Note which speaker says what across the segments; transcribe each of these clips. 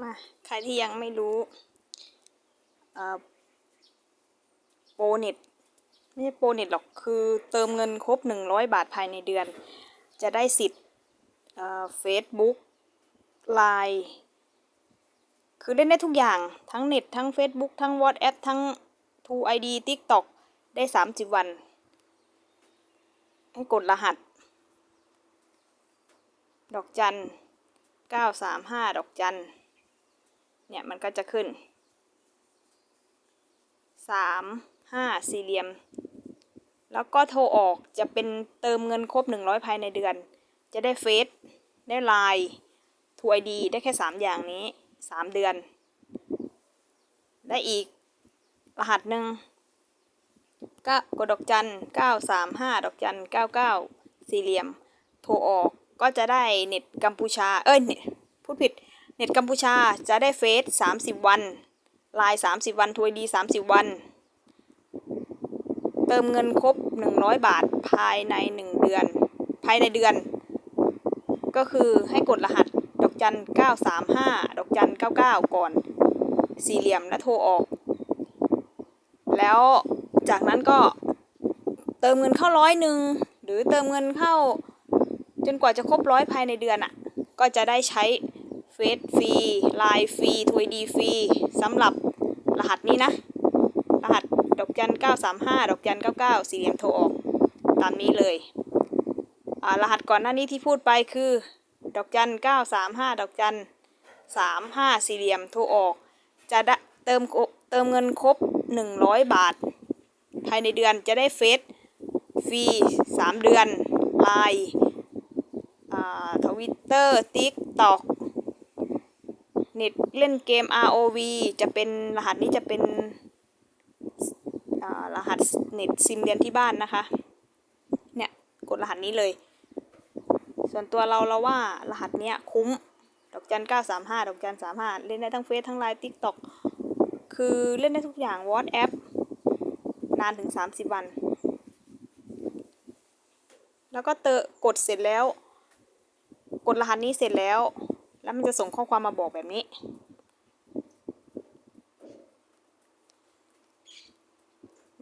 Speaker 1: มา ใครที่ยังไม่รู้โปรเน็ตไม่ใช่โปรเน็ตหรอก คือเติมเงินครบ 100 บาทภายในเดือน จะได้สิทธิ์เฟซบุ๊กไลน์คือเล่นได้ทุกอย่าง ทั้งเน็ต ทั้ง Facebook ทั้ง WhatsApp ทั้ง True ID TikTok ได้ 30 วัน ให้กดรหัส ดอกจัน 935 ดอกจัน เนี่ยมันก็จะขึ้น3 5สี่เหลี่ยม แล้วก็โทรออกจะเป็นเติมเงินครบ 100 ภายในเดือน จะได้เฟซได้ไลน์ทูไอดีได้แค่ 3 อย่างนี้ 3 เดือน ได้อีกรหัสหนึ่งก็กดดอกจัน 935 ดอกจัน 99 สี่เหลี่ยม โทรออกก็จะได้เน็ตกัมพูชา เอ้ยเน็ตพูดผิด เน็ตกัมพูชาจะได้เฟซ30 วันไลน์30 วันทวยดี 30 วัน เติมเงินครบ 100 บาทภายใน 1 เดือน ภายในเดือน ก็คือให้กดรหัสดอกจัน 935 ดอกจัน 99 ก่อน สี่เหลี่ยมและโทรออก แล้วจากนั้นก็เติมเงินเข้าร้อยหนึ่งหรือเติมเงินเข้า จนกว่าจะครบร้อยภายในเดือนอะ่ะ ก็จะได้ใช้ เฟซฟรีไลน์ฟรีทวยดีฟรีสำหรับรหัสนี้นะ รหัสดอกจัน 935 ดอกจัน 99 สี่เหลี่ยมโทรออก ตามนี้เลยอ่ารหัสก่อนหน้านี้ที่พูดไปคือ ดอกจัน 935 ดอกจัน 35 สี่เหลี่ยมโทรออก จะได้เติมเติมเงินครบ 100 บาท ภายในเดือนจะได้เฟซฟรี 3 เดือนไลน์ทวิตเตอร์ติ๊กต็อก เน็ตเล่นเกม ROV จะเป็นรหัสนี้จะเป็นอ่ารหัสเน็ตซิมเรียนที่บ้านนะคะ เนี่ยกดรหัสนี้เลย ส่วนตัวเราเราว่ารหัสเนี้ยคุ้ม ดอกจัน935ดอกจัน35เล่นได้ทั้งเฟซทั้งไลน์ติ๊กต็อกคือเล่นได้ทุกอย่าง WhatsApp นานถึง30วัน แล้วก็เตะกดเสร็จแล้ว กดรหัสนี้เสร็จแล้ว แล้วมันจะส่งข้อความมาบอกแบบนี้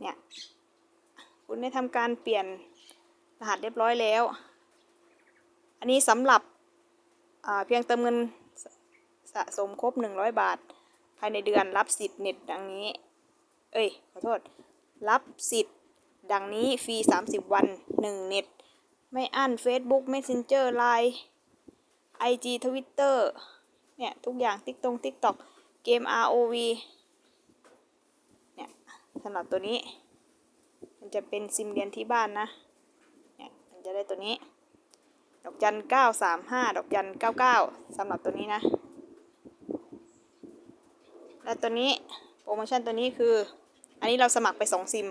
Speaker 1: เนี่ย คุณได้ทำการเปลี่ยนรหัสเรียบร้อยแล้ว อันนี้สำหรับเพียงเติมเงินสะสมครบ 100 บาท ภายในเดือนรับสิทธิ์เน็ตดังนี้ เอ้ย ขอโทษ รับสิทธิ์ดังนี้ฟรี 30 วัน 1 เน็ต ไม่อั้น Facebook Messenger Line IG Twitter เนี่ย ทุกอย่างติ๊กตรง TikTok เกม ROV เนี่ยสำหรับตัวนี้ มันจะเป็นซิมเรียนที่บ้านนะ เนี่ยมันจะได้ตัวนี้ ดอกจัน 935 ดอกจัน 99 สำหรับตัวนี้นะ และตัวนี้โปรโมชั่นตัวนี้คือ อันนี้เราสมัครไป 2 ซิม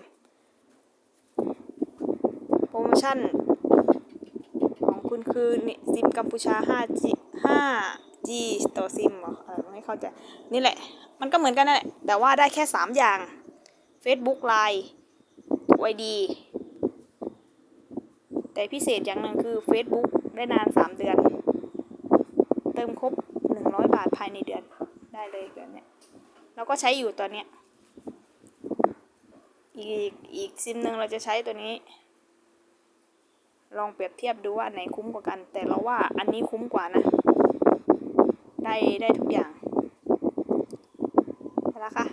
Speaker 1: โปรโมชั่น คือซิมกัมพูชา 5G 5G ต่อซิมเหรอออไม่เข้าใจ นี่แหละ มันก็เหมือนกันนั่นแหละ แต่ว่าได้แค่ 3 อย่าง Facebook Line ไอดีแต่พิเศษอย่างหนึ่งคือ Facebook ได้นาน 3 เดือน เติมครบ 100 บาทภายในเดือนได้เลยแบบเนี้ยเราก็ใช้อยู่ตอนเนี้ยอีกอีกซิมหนึ่งเราจะใช้ตัวนี้ ลองเปรียบเทียบดูว่าอันไหนคุ้มกว่ากัน แต่เราว่าอันนี้คุ้มกว่านะ ได้ได้ทุกอย่างแล้วค่ะ